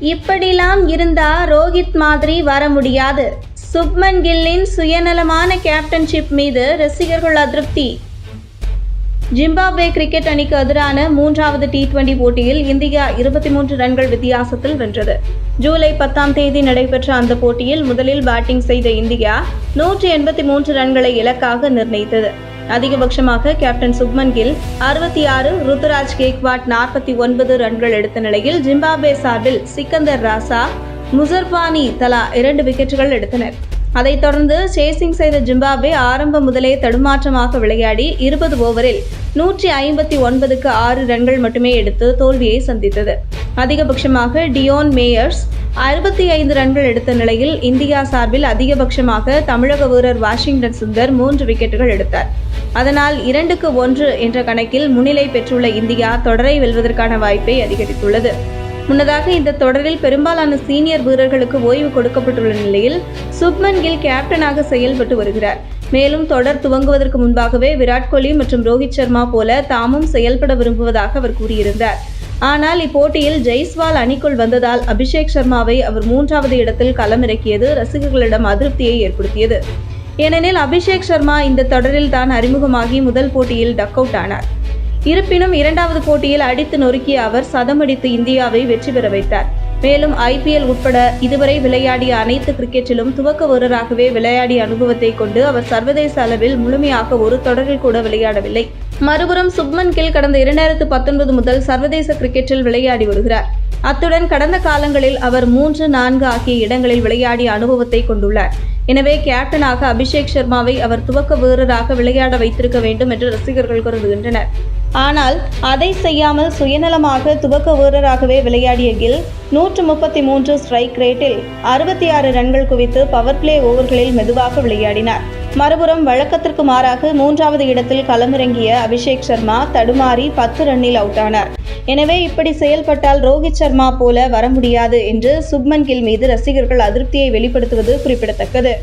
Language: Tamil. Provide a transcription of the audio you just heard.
இப்படிலாம் இருந்தா ரோஹித் மாதிரி வர முடியாது. சுப்மன் கில்லின் சுயநலமான கேப்டன்ஷிப் மீது ரசிகர்கள் அதிருப்தி. ஜிம்பாப்வே கிரிக்கெட் அணிக்கு எதிரான மூன்றாவது டி டுவெண்டி போட்டியில் இந்தியா இருபத்தி மூன்று ரன்கள் வித்தியாசத்தில் வென்றது. ஜூலை பத்தாம் தேதி நடைபெற்ற அந்த போட்டியில் முதலில் பேட்டிங் செய்த இந்தியா நூற்றி எண்பத்தி மூன்று ரன்களை இலக்காக நிர்ணயித்தது. அதிகபட்சமாக கேப்டன் சுப்மன் கில் அறுபத்தி ஆறு ருத்துராஜ் கேக்வாட் நாற்பத்தி ஒன்பது ரன்கள் எடுத்த நிலையில் ஜிம்பாப்வே சார்பில் சிக்கந்தர் ராசா முசர்பானி தலா இரண்டு விக்கெட்டுகள் எடுத்தனர். அதைத் தொடர்ந்து சேசிங் செய்த ஜிம்பாப்வே ஆரம்பம் முதலே தடுமாற்றமாக விளையாடி இருபது ஓவரில் நூற்றி ஐம்பத்தி ஒன்பதுக்கு ஆறு ரன்கள் மட்டுமே எடுத்து தோல்வியை சந்தித்தது. அதிகபட்சமாக டியோன் மேயர்ஸ் அறுபத்தி ஐந்து ரன்கள் எடுத்த நிலையில் இந்தியா சார்பில் அதிகபட்சமாக தமிழக வீரர் வாஷிங்டன் சுந்தர் மூன்று விக்கெட்டுகள் எடுத்தார். அதனால் இரண்டுக்கு ஒன்று என்ற கணக்கில் முன்னிலை பெற்றுள்ள இந்தியா தொடரை வெல்வதற்கான வாய்ப்பை அதிகரித்துள்ளது. முன்னதாக இந்த தொடரில் பெரும்பாலான சீனியர் வீரர்களுக்கு ஓய்வு கொடுக்கப்பட்டுள்ள நிலையில் சுப்மன் கில் கேப்டனாக செயல்பட்டு வருகிறார். மேலும் தொடர் துவங்குவதற்கு முன்பாகவே விராட் கோலி மற்றும் ரோஹித் சர்மா போல தாமும் செயல்பட விரும்புவதாக அவர் கூறியிருந்தார். ஆனால் இப்போட்டியில் ஜெய்ஸ்வால் அணிக்குள் வந்ததால் அபிஷேக் சர்மாவை அவர் மூன்றாவது இடத்தில் களமிறக்கியது ரசிகர்களிடம் அதிருப்தியை ஏற்படுத்தியது. ஏனெனில் அபிஷேக் சர்மா இந்த தொடரில் தான் அறிமுகமாகி முதல் போட்டியில் டக் அவுட் ஆனார். இருப்பினும் இரண்டாவது போட்டியில் அடித்து நொறுக்கிய அவர் சதமடித்து இந்தியாவை வெற்றி பெற வைத்தார். மேலும் ஐபிஎல் உட்பட இதுவரை விளையாடிய அனைத்து கிரிக்கெட்டிலும் துவக்க வீரராகவே விளையாடிய அனுபவத்தை கொண்டு அவர் சர்வதேச அளவில் முழுமையாக ஒரு தொடரில் கூட விளையாடவில்லை. மறுபுறம் சுப்மன் கில் கடந்த இரண்டாயிரத்து பத்தொன்பது முதல் சர்வதேச கிரிக்கெட்டில் விளையாடி வருகிறார். அத்துடன் கடந்த காலங்களில் அவர் மூன்று நான்கு ஆகிய இடங்களில் விளையாடிய அனுபவத்தை கொண்டுள்ளார். எனவே கேப்டனாக அபிஷேக் சர்மாவை அவர் துவக்க வீரராக விளையாட வைத்திருக்க வேண்டும் என்று ரசிகர்கள் கருதுகின்றனர். ஆனால் அதை செய்யாமல் சுயநலமாக துவக்க வீரராகவே விளையாடிய கில் நூற்று முப்பத்தி மூன்று ஸ்ட்ரைக் ரேட்டில் அறுபத்தி ஆறு ரன்கள் குவித்து பவர் பிளே ஓவர்களில் மெதுவாக விளையாடினார். மறுபுறம் வழக்கத்திற்கு மாறாக மூன்றாவது இடத்தில் களமிறங்கிய அபிஷேக் சர்மா தடுமாறி பத்து ரன்னில் அவுட் ஆனார். எனவே இப்படி செயல்பட்டால் ரோஹித் சர்மா போல வர முடியாது என்று சுப்மன் கில் மீது ரசிகர்கள் அதிருப்தியை வெளிப்படுத்துவது குறிப்பிடத்தக்கது.